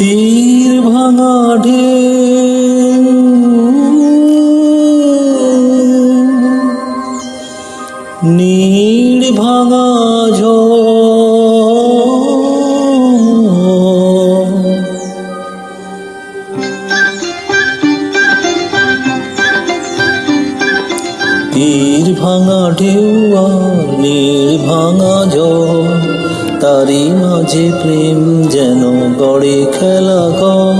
তীর ভাঙা ঢেউ। নীড় ভাঙা তীর ভাঙা ঢেউ আর নীড় ভাঙা ঝড়। তারই মাঝে প্রেম যেন গড়ে খেলা ঘর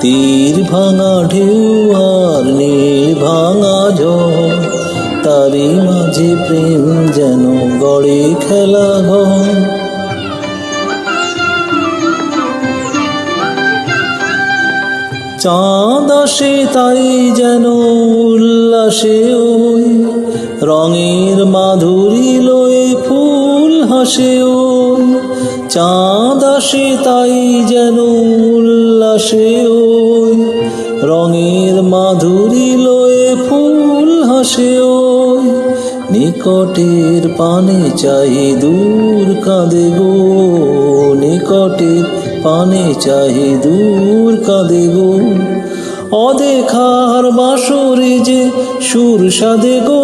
তীর ভাঙা ঢেউ আর নীড় ভাঙা ঝড় তারই মাঝে প্রেম যেন গড়ে খেলা ঘর চাঁদ আসে তাই যেন উল্লাসে ওই। রঙের মাধুরী লয়ে হাসে চাঁদ আসে তাই যেন উল্লাসে ওই রঙের মাধুরী লয়ে ফুল হাসে ওই, নিকটের পানে চাই দূর কাঁদে গো। নিকটের পানে চাহি দূর কাঁদে গো। অদেখার বাসরে যে সুর সাদে গো,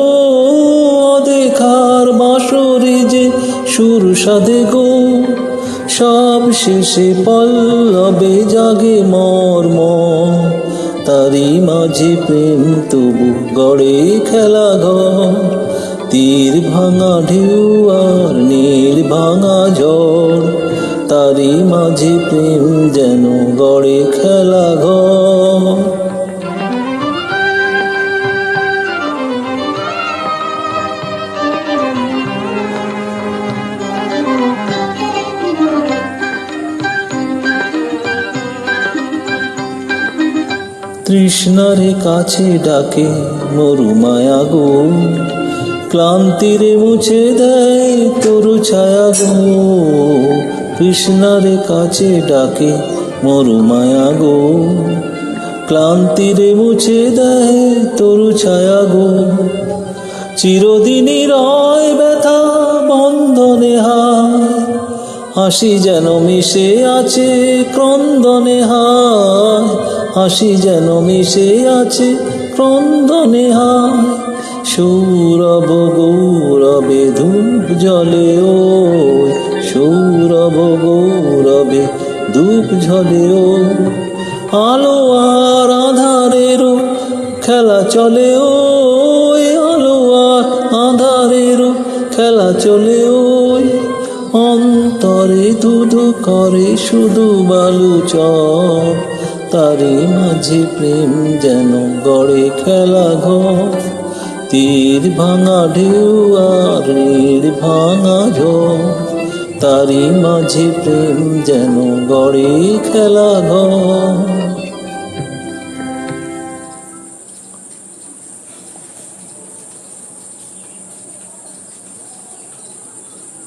অদেখার বাসরে যে সুর সাদে গো, সব শেষে পল্লবে জাগে মর্ম। তারই মাঝে প্রেম তবু গড়ে খেলা ঘর। তীর ভাঙা ঢেউ আর নীল ভাঙা ঝড়। তারই মাঝে প্রেম যেন গড়ে খেলা ঘর। তৃষ্ণারে কাছে ডাকে মরু মায়া গো। ক্লান্তিরে মুছে দেয় তরু ছায়া গো। কৃষ্ণারে কাছে ডাকে মরু মায়া গো। ক্লান্তিরে মুছে দেয় তরু ছায়া গো। চিরদিনই রয় হাসি যেন মিশে আছে, ক্রন্দনে হায়। হাসি যেন মিশে আছে, ক্রন্দনে হায়। সৌরভ গৌরবে ধূপ জলে ওই। সৌরভ গৌরবে ধূপ ঝলে ও আলো আর আধারেরও খেলা চলে ও আলো আর আধারেরও খেলা চলে ওই। অন্তরে ধুধু করে শুধু বালু চর। তারে মাঝে প্রেম যেন গড়ে খেলা ঘর। তীর ভাঙা ঢেউ আর ভাঙা ঝড়। তারি মাঝে প্রেম যেন গড়ে খেলা ঘর।